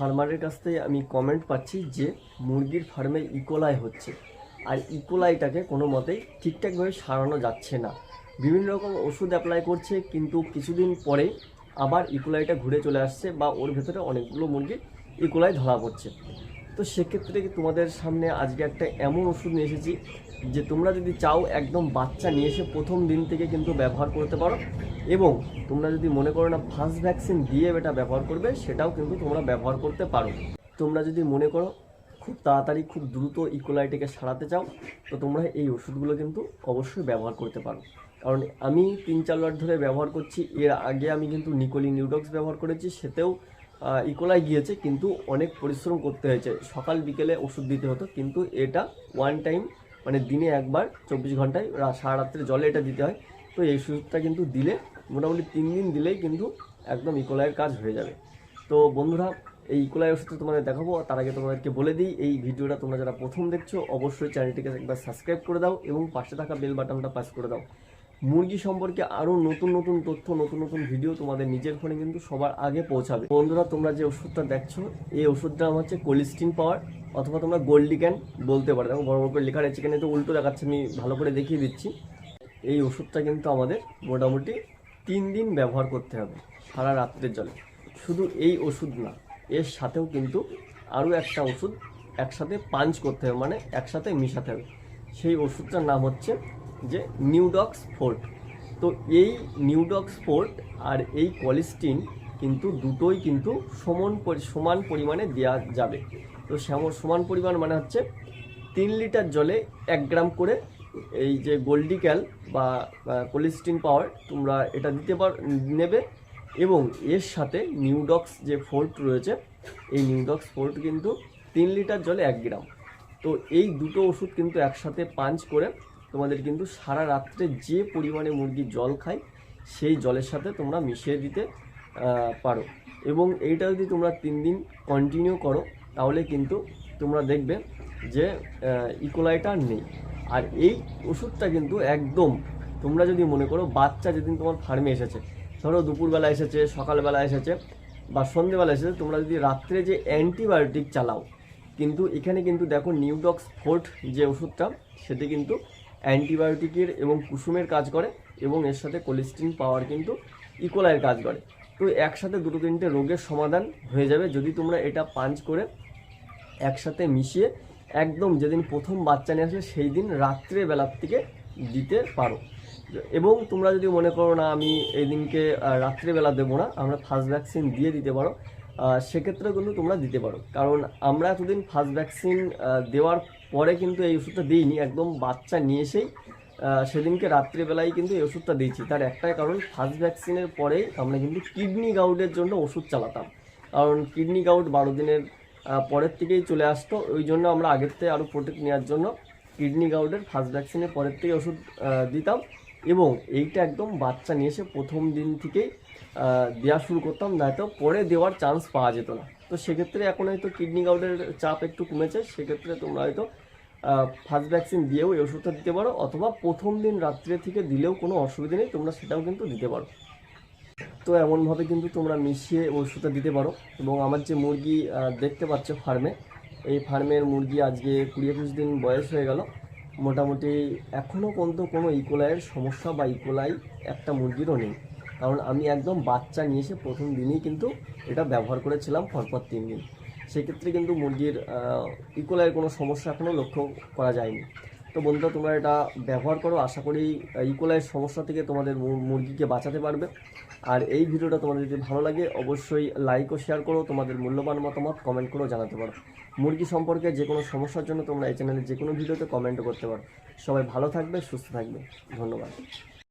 ফার্মারের কাছ থেকে আমি কমেন্ট পাচ্ছি যে মুরগির ফার্মে ইকোলাই হচ্ছে। আর ইকোলাইটাকে কোনো মতেই ঠিকঠাকভাবে সারানো যাচ্ছে না। বিভিন্ন রকম ওষুধ অ্যাপ্লাই করছে, কিন্তু কিছুদিন পরে আবার ইকোলাইটা ঘুরে চলে আসছে বা ওর ভেতরে অনেকগুলো মুরগি ইকোলাই ধরা পড়ছে। তো সেক্ষেত্রে তোমাদের সামনে আজকে একটা এমন ওষুধ নিয়ে এসেছি যে তোমরা যদি চাও একদম বাচ্চা নিয়ে এসে প্রথম দিন থেকে কিন্তু ব্যবহার করতে পারো এবং তোমরা যদি মনে করো না ফার্স্ট ভ্যাকসিন দিয়ে এটা ব্যবহার করবে, সেটাও কিন্তু তোমরা ব্যবহার করতে পারো। তোমরা যদি মনে করো খুব তাড়াতাড়ি খুব দ্রুত ইকোলাইটিকে সারাতে চাও, তো তোমরা এই ওষুধগুলো কিন্তু অবশ্যই ব্যবহার করতে পারো। কারণ আমি তিন চার বার ধরে ব্যবহার করছি, এর আগে আমি কিন্তু নিকোলি নিউডক্স ব্যবহার করেছি, সেতেও ইকোলাই গিয়েছে, কিন্তু অনেক পরিশ্রম করতে হয়েছে। সকাল বিকেলে ওষুধ দিতে হতো, কিন্তু এটা ওয়ান টাইম মানে দিনে একবার, চব্বিশ ঘন্টায় সারা রাত্রে জলে এটা দিতে হয়। তো এই ওষুধটা কিন্তু দিলে, মোটামুটি তিন দিন দিলেই কিন্তু একদম ইকোলাইয়ের কাজ হয়ে যাবে। তো বন্ধুরা, এই ইকোলাই ওষুধটা তোমাদের দেখাবো তার আগে তোমাদেরকে বলে দিই, এই ভিডিওটা তোমরা যারা প্রথম দেখছ, অবশ্যই চ্যানেলটিকে একবার সাবস্ক্রাইব করে দাও এবং পাশে থাকা বেল বাটনটা প্রেস করে দাও। মুরগি সম্পর্কে আরও নতুন নতুন তথ্য, নতুন নতুন ভিডিও তোমাদের নিজের ফোনে কিন্তু সবার আগে পৌঁছাবে। বন্ধুরা, তোমরা যে ওষুধটা দেখছ, এই ওষুধটার নাম হচ্ছে কোলিস্টিন পাওয়ার অথবা তোমরা গোল্ডি ক্যান বলতে পারো। দেখো, বড় বড় করে লেখা রয়েছে এখানে, তো উল্টো দেখাচ্ছে, আমি ভালো করে দেখিয়ে দিচ্ছি। এই ওষুধটা কিন্তু আমাদের মোটামুটি তিন দিন ব্যবহার করতে হবে, সারা রাত্রের জলে। শুধু এই ওষুধ না, এর সাথেও কিন্তু আরও একটা ওষুধ একসাথে পাঞ্চ করতে হবে মানে একসাথে মিশাতে হবে। সেই ওষুধটার নাম হচ্ছে যে নিউডক্স ফোর্ট তো এই নিউডক্স ফোর্ট আর এই কলিস্টিন কিন্তু দুটোই কিন্তু সমান সমান পরিমাণে দেওয়া যাবে। তো সমান পরিমাণ মানে হচ্ছে তিন লিটার জলে এক গ্রাম করে এই যে গোল্ডিক্যাল বা কোলিস্টিন পাওয়ার তোমরা এটা দিতে পার, নেবে এবং এর সাথে নিউডক্স যে ফোর্ট রয়েছে, এই নিউডক্স ফোর্ট কিন্তু তিন লিটার জলে এক গ্রাম। তো এই দুটো ওষুধ কিন্তু একসাথে পাঞ্চ করে তোমাদের কিন্তু সারা রাত্রে যে পরিমাণে মুরগি জল খায়, সেই জলের সাথে তোমরা মিশিয়ে দিতে পারো। এবং এইটা যদি তোমরা তিন দিন কন্টিনিউ করো, তাহলে কিন্তু তোমরা দেখবে যে ইকোলাইটা নেই। আর এই ওষুধটা কিন্তু একদম তোমরা যদি মনে করো বাচ্চা যেদিন তোমার ফার্মে এসেছে, ধরো দুপুরবেলা এসেছে, সকালবেলা এসেছে বা সন্ধেবেলা এসেছে, তোমরা যদি রাত্রে যে অ্যান্টিবায়োটিক চালাও, কিন্তু এখানে কিন্তু দেখো নিউডক্স ফোর্ট যে ওষুধটা, সেটি কিন্তু অ্যান্টিবায়োটিকের এবং কুসুমের কাজ করে এবং এর সাথে কোলেস্ট্রিন পাওয়ার কিন্তু ইকোলাইয়ের কাজ করে। তো একসাথে দুটো তিনটে রোগের সমাধান হয়ে যাবে যদি তোমরা এটা পাঞ্চ করে একসাথে মিশিয়ে একদম যেদিন প্রথম বাচ্চা নিয়ে আসবে সেই দিন রাত্রেবেলার থেকে দিতে পারো। এবং তোমরা যদি মনে করো না আমি এই দিনকে রাত্রেবেলা দেবো না, আমরা ফার্স্ট ভ্যাকসিন দিয়ে দিতে পারো আহ, সেক্ষেত্রেও কিন্তু তোমরা দিতে পারো। কারণ আমরা এতদিন ফার্স্ট ভ্যাকসিন দেওয়ার পরে কিন্তু এই ওষুধটা দিইনি। একদম বাচ্চা নিয়ে এসেই সেদিনকে রাত্রিবেলায় কিন্তু এই ওষুধটা দিয়েছি। তার একটাই কারণ ফার্স্ট ভ্যাকসিনের পরেই আমরা কিন্তু কিডনি গাউডের জন্য ওষুধ চালাতাম। কারণ কিডনি গাউড বারো দিনের পরের থেকেই চলে আসতো। ওই জন্য আমরা আগের থেকে আরও প্রোটেক্ট নেওয়ার জন্য কিডনি গাউডের ফার্স্ট ভ্যাকসিনের পরের থেকে ওষুধ দিতাম। এবং এইটা একদম বাচ্চা নিয়ে এসে প্রথম দিন থেকেই দেওয়া শুরু করতাম, নয়তো পরে দেওয়ার চান্স পাওয়া যেত না। তো সেক্ষেত্রে এখন হয়তো কিডনি গাউডের চাপ একটু কমেছে, সেক্ষেত্রে তোমরা হয়তো ফার্স্ট ভ্যাকসিন দিয়েও এই ওষুধটা দিতে পারো, অথবা প্রথম দিন রাত্রে থেকে দিলেও কোনো অসুবিধা নেই, তোমরা সেটাও কিন্তু দিতে পারো। তো এমনভাবে কিন্তু তোমরা মিশিয়ে ওষুধটা দিতে পারো। এবং আমার যে মুরগি দেখতে পাচ্ছ ফার্মে এই ফার্মের মুরগি আজকে কুড়ি একুশ দিন বয়স হয়ে গেল। মোটামুটি এখনও পর্যন্ত কোনো ইকোলাইয়ের সমস্যা বা ইকোলাই একটা মুরগিরও নেই। কারণ আমি একদম বাচ্চা নিয়ে এসে প্রথম দিনই কিন্তু এটা ব্যবহার করেছিলাম পরপর তিন দিন। সেক্ষেত্রে কিন্তু মুরগির ইকোলাইয়ের কোনো সমস্যা এখনও লক্ষ্য করা যায়নি। তো বন্ধুরা, তোমরা এটা ব্যবহার করো। আশা করি ইকোলাইয়ের সমস্যা থেকে তোমাদের মুরগিকে বাঁচাতে পারবে। আর এই ভিডিওটা তোমাদের যদি ভালো লাগে, অবশ্যই লাইক ও শেয়ার করো। তোমাদের মূল্যবান মতামত কমেন্ট করেও জানাতে পারো। মুরগি সম্পর্কে যে কোনো সমস্যার জন্য তোমরা এই চ্যানেলে যে কোনো ভিডিওতে কমেন্ট করতে পারো। সবাই ভালো থাকবে, সুস্থ থাকবে। ধন্যবাদ।